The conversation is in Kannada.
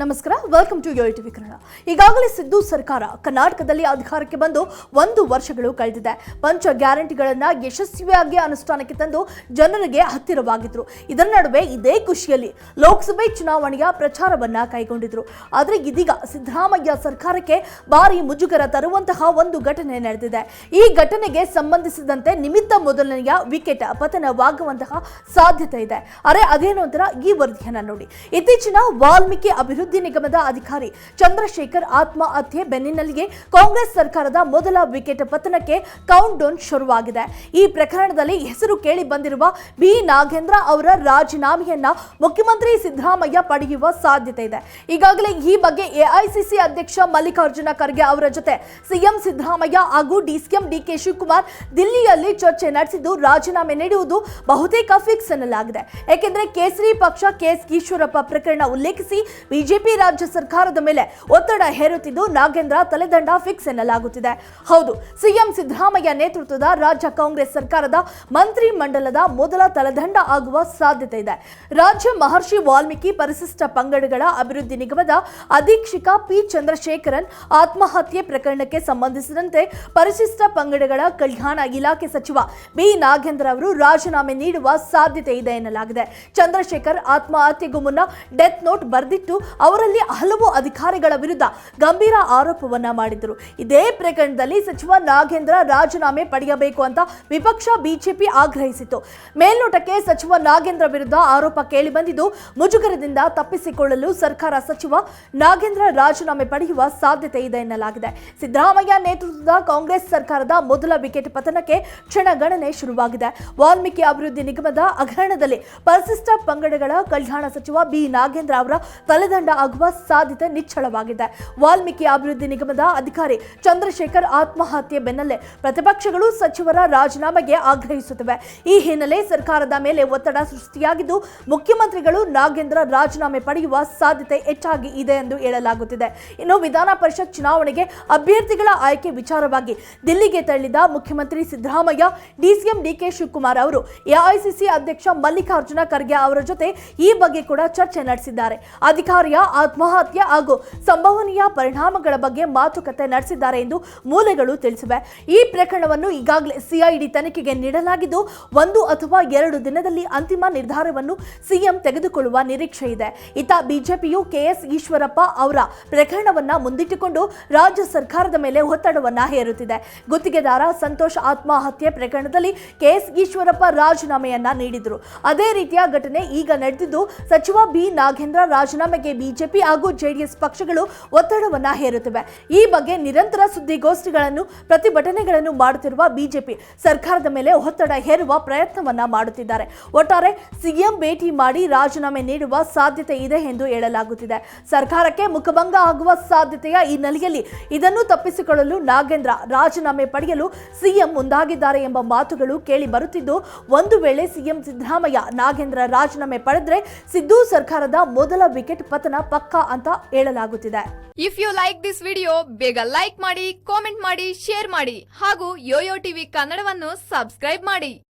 ನಮಸ್ಕಾರ welcome to Yo TV Kannada. ಈಗಾಗಲೇ ಸಿದ್ದು ಸರ್ಕಾರ ಕರ್ನಾಟಕದಲ್ಲಿ ಅಧಿಕಾರಕ್ಕೆ ಬಂದು ಒಂದು ವರ್ಷಗಳು ಕಳೆದಿದೆ. ಪಂಚ ಗ್ಯಾರಂಟಿಗಳನ್ನು ಯಶಸ್ವಿಯಾಗಿ ಅನುಷ್ಠಾನಕ್ಕೆ ತಂದು ಜನರಿಗೆ ಹತ್ತಿರವಾಗಿದ್ರು. ಇದರ ನಡುವೆ ಇದೇ ಖುಷಿಯಲ್ಲಿ ಲೋಕಸಭೆ ಚುನಾವಣೆಯ ಪ್ರಚಾರವನ್ನ ಕೈಗೊಂಡಿದ್ರು. ಆದರೆ ಇದೀಗ ಸಿದ್ದರಾಮಯ್ಯ ಸರ್ಕಾರಕ್ಕೆ ಭಾರಿ ಮುಜುಗರ ತರುವಂತಹ ಒಂದು ಘಟನೆ ನಡೆದಿದೆ. ಈ ಘಟನೆಗೆ ಸಂಬಂಧಿಸಿದಂತೆ ನಿಮಿತ್ತ ಮೊದಲನೆಯ ವಿಕೆಟ್ ಪತನವಾಗುವಂತಹ ಸಾಧ್ಯತೆ ಇದೆ. ಅರೆ ಅದೇನು ಈ ವರದಿಯನ್ನು ನೋಡಿ. ಇತ್ತೀಚಿನ ವಾಲ್ಮೀಕಿ ಅಭಿವೃದ್ಧಿ ನಿಗಮದ ಅಧಿಕಾರಿ ಚಂದ್ರಶೇಖರ್ ಆತ್ಮಹತ್ಯೆ ಬೆನ್ನಿನಲ್ಲಿಯೇ ಕಾಂಗ್ರೆಸ್ ಸರ್ಕಾರದ ಮೊದಲ ವಿಕೆಟ್ ಪತನಕ್ಕೆ ಕೌಂಟ್ ಡೌನ್ ಶುರುವಾಗಿದೆ. ಈ ಪ್ರಕರಣದಲ್ಲಿ ಹೆಸರು ಕೇಳಿ ಬಂದಿರುವ ಬಿ. ನಾಗೇಂದ್ರ ಅವರ ರಾಜೀನಾಮೆಯನ್ನ ಮುಖ್ಯಮಂತ್ರಿ ಸಿದ್ದರಾಮಯ್ಯ ಪಡೆಯುವ ಸಾಧ್ಯತೆ ಇದೆ. ಈಗಾಗಲೇ ಈ ಬಗ್ಗೆ ಎಐಸಿಸಿ ಅಧ್ಯಕ್ಷ ಮಲ್ಲಿಕಾರ್ಜುನ ಖರ್ಗೆ ಅವರ ಜೊತೆ ಸಿಎಂ ಸಿದ್ದರಾಮಯ್ಯ ಹಾಗೂ ಡಿಸಿಎಂ ಡಿಕೆ ಶಿವಕುಮಾರ್ ದಿಲ್ಲಿಯಲ್ಲಿ ಚರ್ಚೆ ನಡೆಸಿದ್ದು ರಾಜೀನಾಮೆ ನೀಡುವುದು ಬಹುತೇಕ ಫಿಕ್ಸ್ ಎನ್ನಲಾಗಿದೆ. ಏಕೆಂದರೆ ಕೇಸರಿ ಪಕ್ಷ ಕೆಎಸ್ ಈಶ್ವರಪ್ಪ ಪ್ರಕರಣ ಉಲ್ಲೇಖಿಸಿ ಬಿಜೆಪಿ ರಾಜ್ಯ ಸರ್ಕಾರದ ಮೇಲೆ ಒತ್ತಡ ಹೇರುತ್ತಿದ್ದು ನಾಗೇಂದ್ರ ತಲೆದಂಡ ಫಿಕ್ಸ್ ಎನ್ನಲಾಗುತ್ತಿದೆ. ಹೌದು, ಸಿಎಂ ಸಿದ್ದರಾಮಯ್ಯ ನೇತೃತ್ವದ ರಾಜ್ಯ ಕಾಂಗ್ರೆಸ್ ಸರ್ಕಾರದ ಮಂತ್ರಿ ಮಂಡಲದ ಮೊದಲ ತಲೆದಂಡ ಆಗುವ ಸಾಧ್ಯತೆ ಇದೆ. ರಾಜ್ಯ ಮಹರ್ಷಿ ವಾಲ್ಮೀಕಿ ಪರಿಶಿಷ್ಟ ಪಂಗಡಗಳ ಅಭಿವೃದ್ಧಿ ನಿಗಮದ ಅಧೀಕ್ಷಕ ಪಿ ಚಂದ್ರಶೇಖರನ್ ಆತ್ಮಹತ್ಯೆ ಪ್ರಕರಣಕ್ಕೆ ಸಂಬಂಧಿಸಿದಂತೆ ಪರಿಶಿಷ್ಟ ಪಂಗಡಗಳ ಕಲ್ಯಾಣ ಇಲಾಖೆ ಸಚಿವ ಬಿ ನಾಗೇಂದ್ರ ಅವರು ರಾಜೀನಾಮೆ ನೀಡುವ ಸಾಧ್ಯತೆ ಇದೆ ಎನ್ನಲಾಗಿದೆ. ಚಂದ್ರಶೇಖರ್ ಆತ್ಮಹತ್ಯೆಗೂ ಮುನ್ನ ಡೆತ್ ನೋಟ್ ಬರೆದಿಟ್ಟು ಅವರಲ್ಲಿ ಹಲವು ಅಧಿಕಾರಿಗಳ ವಿರುದ್ಧ ಗಂಭೀರ ಆರೋಪವನ್ನ ಮಾಡಿದ್ರು ಇದೇ ಪ್ರಕರಣದಲ್ಲಿ ಸಚಿವ ನಾಗೇಂದ್ರ ರಾಜೀನಾಮೆ ಪಡೆಯಬೇಕು ಅಂತ ವಿಪಕ್ಷ ಬಿಜೆಪಿ ಆಗ್ರಹಿಸಿತು ಮೇಲ್ನೋಟಕ್ಕೆ ಸಚಿವ ನಾಗೇಂದ್ರ ವಿರುದ್ಧ ಆರೋಪ ಕೇಳಿಬಂದಿದ್ದು ಮುಜುಗರದಿಂದ ತಪ್ಪಿಸಿಕೊಳ್ಳಲು ಸರ್ಕಾರ ಸಚಿವ ನಾಗೇಂದ್ರ ರಾಜೀನಾಮೆ ಪಡೆಯುವ ಸಾಧ್ಯತೆ ಇದೆ ಎನ್ನಲಾಗಿದೆ. ಸಿದ್ದರಾಮಯ್ಯ ನೇತೃತ್ವದ ಕಾಂಗ್ರೆಸ್ ಸರ್ಕಾರದ ಮೊದಲ ವಿಕೆಟ್ ಪತನಕ್ಕೆ ಕ್ಷಣಗಣನೆ ಶುರುವಾಗಿದೆ. ವಾಲ್ಮೀಕಿ ಅಭಿವೃದ್ಧಿ ನಿಗಮದ ಹಗರಣದಲ್ಲಿ ಪರಿಶಿಷ್ಟ ಪಂಗಡಗಳ ಕಲ್ಯಾಣ ಸಚಿವ ಬಿ ನಾಗೇಂದ್ರ ಅವರ ತಲೆದಂಡ ಆಗುವ ಸಾಧ್ಯತೆ ನಿಚ್ಚಳವಾಗಿದೆ. ವಾಲ್ಮೀಕಿ ಅಭಿವೃದ್ಧಿ ನಿಗಮದ ಅಧಿಕಾರಿ ಚಂದ್ರಶೇಖರ್ ಆತ್ಮಹತ್ಯೆ ಬೆನ್ನಲ್ಲೇ ಪ್ರತಿಪಕ್ಷಗಳು ಸಚಿವರ ರಾಜೀನಾಮೆಗೆ ಆಗ್ರಹಿಸುತ್ತಿವೆ. ಈ ಹಿನ್ನೆಲೆ ಸರ್ಕಾರದ ಮೇಲೆ ಒತ್ತಡ ಸೃಷ್ಟಿಯಾಗಿದ್ದು, ಮುಖ್ಯಮಂತ್ರಿಗಳು ನಾಗೇಂದ್ರ ರಾಜೀನಾಮೆ ಪಡೆಯುವ ಸಾಧ್ಯತೆ ಹೆಚ್ಚಾಗಿ ಇದೆ ಎಂದು ಹೇಳಲಾಗುತ್ತಿದೆ. ಇನ್ನು ವಿಧಾನ ಪರಿಷತ್ ಚುನಾವಣೆಗೆ ಅಭ್ಯರ್ಥಿಗಳ ಆಯ್ಕೆ ವಿಚಾರವಾಗಿ ದಿಲ್ಲಿಗೆ ತೆರಳಿದ ಮುಖ್ಯಮಂತ್ರಿ ಸಿದ್ದರಾಮಯ್ಯ, ಡಿಸಿಎಂ ಡಿಕೆ ಶಿವಕುಮಾರ್ ಅವರು, ಎಐಸಿಸಿ ಅಧ್ಯಕ್ಷ ಮಲ್ಲಿಕಾರ್ಜುನ ಖರ್ಗೆ ಅವರ ಜೊತೆ ಈ ಬಗ್ಗೆ ಕೂಡ ಚರ್ಚೆ ನಡೆಸಿದ್ದಾರೆ. ಅಧಿಕಾರಿಯ ಆತ್ಮಹತ್ಯೆ ಹಾಗೂ ಸಂಭವನೀಯ ಪರಿಣಾಮಗಳ ಬಗ್ಗೆ ಮಾತುಕತೆ ನಡೆಸಿದ್ದಾರೆ ಎಂದು ಮೂಲಗಳು ತಿಳಿಸಿವೆ. ಈ ಪ್ರಕರಣವನ್ನು ಈಗಾಗಲೇ ಸಿಐಡಿ ತನಿಖೆಗೆ ನೀಡಲಾಗಿದ್ದು, ಒಂದು ಅಥವಾ ಎರಡು ದಿನದಲ್ಲಿ ಅಂತಿಮ ನಿರ್ಧಾರವನ್ನು ಸಿಎಂ ತೆಗೆದುಕೊಳ್ಳುವ ನಿರೀಕ್ಷೆ ಇದೆ. ಇತ್ತ ಬಿಜೆಪಿಯು ಕೆಎಸ್ ಈಶ್ವರಪ್ಪ ಅವರ ಪ್ರಕರಣವನ್ನು ಮುಂದಿಟ್ಟುಕೊಂಡು ರಾಜ್ಯ ಸರ್ಕಾರದ ಮೇಲೆ ಒತ್ತಡವನ್ನು ಹೇರುತ್ತಿದೆ. ಗುತ್ತಿಗೆದಾರ ಸಂತೋಷ್ ಆತ್ಮಹತ್ಯೆ ಪ್ರಕರಣದಲ್ಲಿ ಕೆಎಸ್ ಈಶ್ವರಪ್ಪ ರಾಜೀನಾಮೆಯನ್ನ ನೀಡಿದರು. ಅದೇ ರೀತಿಯ ಘಟನೆ ಈಗ ನಡೆದಿದ್ದು, ಸಚಿವ ಬಿ ನಾಗೇಂದ್ರ ರಾಜೀನಾಮೆಗೆ ಬಿಜೆಪಿ ಹಾಗೂ ಜೆಡಿಎಸ್ ಪಕ್ಷಗಳು ಒತ್ತಡವನ್ನು ಹೇರುತ್ತಿವೆ. ಈ ಬಗ್ಗೆ ನಿರಂತರ ಸುದ್ದಿಗೋಷ್ಠಿಗಳನ್ನು, ಪ್ರತಿಭಟನೆಗಳನ್ನು ಮಾಡುತ್ತಿರುವ ಬಿಜೆಪಿ ಸರ್ಕಾರದ ಮೇಲೆ ಒತ್ತಡ ಹೇರುವ ಪ್ರಯತ್ನವನ್ನ ಮಾಡುತ್ತಿದ್ದಾರೆ. ಒಟ್ಟಾರೆ ಸಿಎಂ ಭೇಟಿ ಮಾಡಿ ರಾಜೀನಾಮೆ ನೀಡುವ ಸಾಧ್ಯತೆ ಇದೆ ಎಂದು ಹೇಳಲಾಗುತ್ತಿದೆ. ಸರ್ಕಾರಕ್ಕೆ ಮುಖಭಂಗ ಆಗುವ ಸಾಧ್ಯತೆಯ ಈ ನೆಲೆಯಲ್ಲಿ ಇದನ್ನು ತಪ್ಪಿಸಿಕೊಳ್ಳಲು ನಾಗೇಂದ್ರ ರಾಜೀನಾಮೆ ಪಡೆಯಲು ಸಿಎಂ ಮುಂದಾಗಿದ್ದಾರೆ ಎಂಬ ಮಾತುಗಳು ಕೇಳಿ ಬರುತ್ತಿದ್ದು, ಒಂದು ವೇಳೆ ಸಿಎಂ ಸಿದ್ದರಾಮಯ್ಯ ನಾಗೇಂದ್ರ ರಾಜೀನಾಮೆ ಪಡೆದ್ರೆ ಸಿದ್ದು ಸರ್ಕಾರದ ಮೊದಲ ವಿಕೆಟ್ ಪತನ ಪಕ್ಕಾ ಅಂತ ಹೇಳಲಾಗುತ್ತಿದೆ. If you like this video ಬೇಗ ಲೈಕ್ ಮಾಡಿ ಕಾಮೆಂಟ್ ಮಾಡಿ ಶೇರ್ ಮಾಡಿ ಹಾಗೂ ಯೋಯೋ ಟಿವಿ ಕನ್ನಡವನ್ನು ಸಬ್ಸ್ಕ್ರೈಬ್ ಮಾಡಿ.